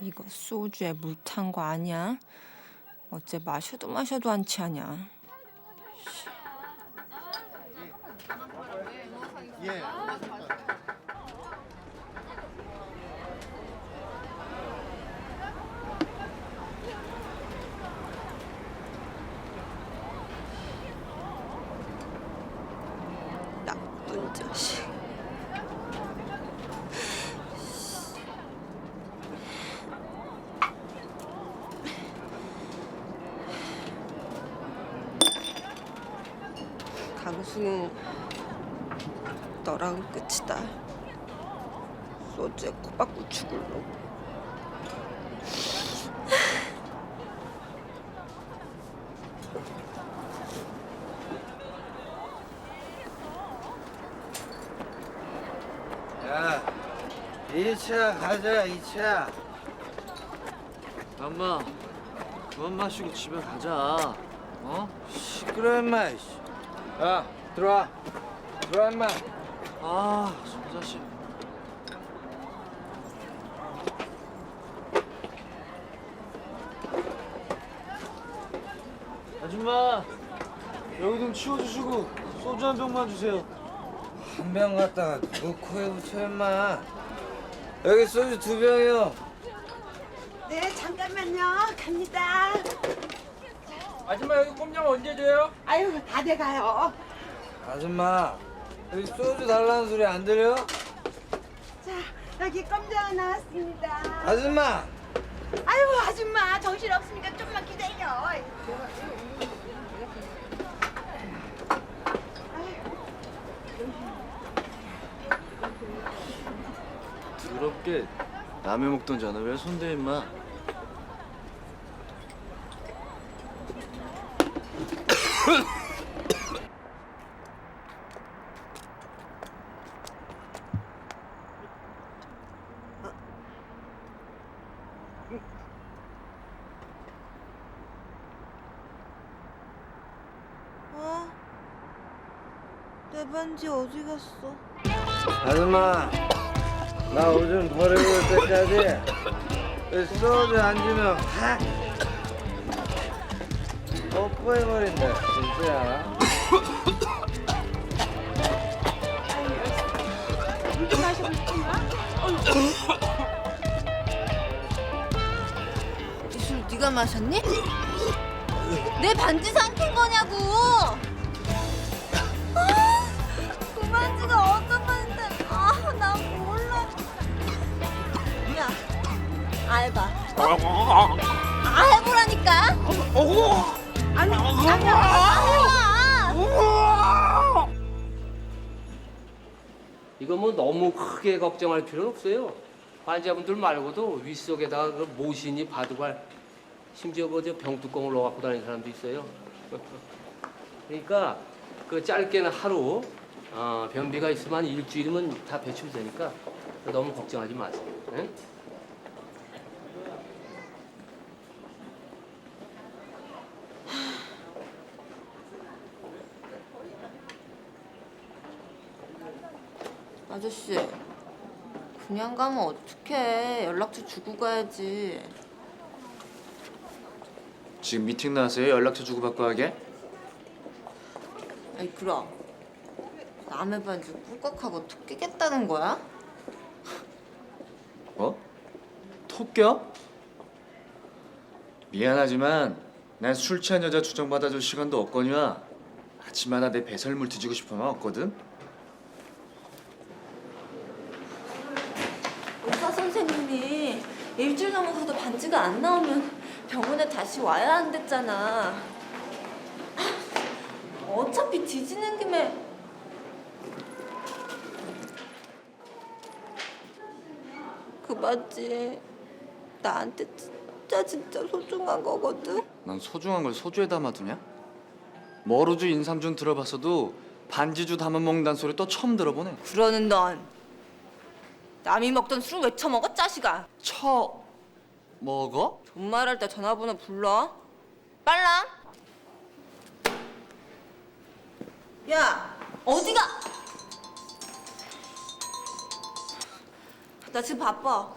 이거 소주에 물 탄 거 아니야? 어째 마셔도 마셔도 안 취하냐? 나쁜 자식. 강수는 너랑 끝이다. 소주에 코박고 죽을로. 야, 2차 가자, 2차. 엄마 그만 마시고 집에 가자 어? 시끄러, 임마. 이씨. 야, 들어와. 들어와, 임마. 아 저 자식 아줌마 여기 좀 치워주시고 소주 한 병만 주세요 한 병 갖다가 누구 코에 붙여, 임마. 여기 소주 두 병이요. 네, 잠깐만요. 갑니다. 아줌마 여기 꼼장 언제 줘요? 아유, 다 돼가요. 아줌마, 여기 소주 달라는 소리 안 들려? 자, 여기 껌장 나왔습니다. 아줌마! 아유, 아줌마, 정신 없으니까 좀만 기다려. 더럽게 남의 먹던 잔을 왜 손대 임마 어? 내 반지 어디 갔어? 아줌마, 나 오줌 버리고 올 때까지 여기 소주 안 주면 확 뽀뽀해버린다, 진짜. 이술 네가 마셨니? 내 반지 삼킨 거냐고! 아, 그 반지가 어떤 반지인데? 아, 나 몰라. 야, 알바. 어? 알보라니까. 아니, 아니, 알바. 이거 뭐 너무 크게 걱정할 필요는 없어요. 환자분들 말고도 윗속에다가 그 모신이 바둑알 심지어 그저 병뚜껑을 넣어 갖고 다니는 사람도 있어요. 그러니까 그 짧게는 하루 어, 변비가 있으면 한 일주일이면 다 배출되니까 너무 걱정하지 마세요. 응? 아저씨, 그냥 가면 어떡해. 연락처 주고 가야지. 지금 미팅 나서요 연락처 주고받고 하게? 아니, 그럼. 남의 반지 꿀꺽하고 톡 끼겠다는 거야? 뭐? 톡겨? 미안하지만 난 술 취한 여자 주정 받아줄 시간도 없거니와 아침마다 내 배설물 뒤지고 싶으면 없거든. 의사 선생님이 일주일 넘어서도 반지가 안 나오면 병원에 다시 와야 한댔잖아. 어차피 뒤지는 김에 그 반지 나한테 진짜 진짜 소중한 거거든. 난 소중한 걸 소주에 담아두냐? 머루주 인삼준 들어봤어도 반지주 담아 먹는다는 소리 또 처음 들어보네. 그러는 넌 남이 먹던 술을 왜 처먹어 짜식아? 처 먹어? 존말할 때 전화번호 불러. 빨랑. 야, 어디가? 나 지금 바빠.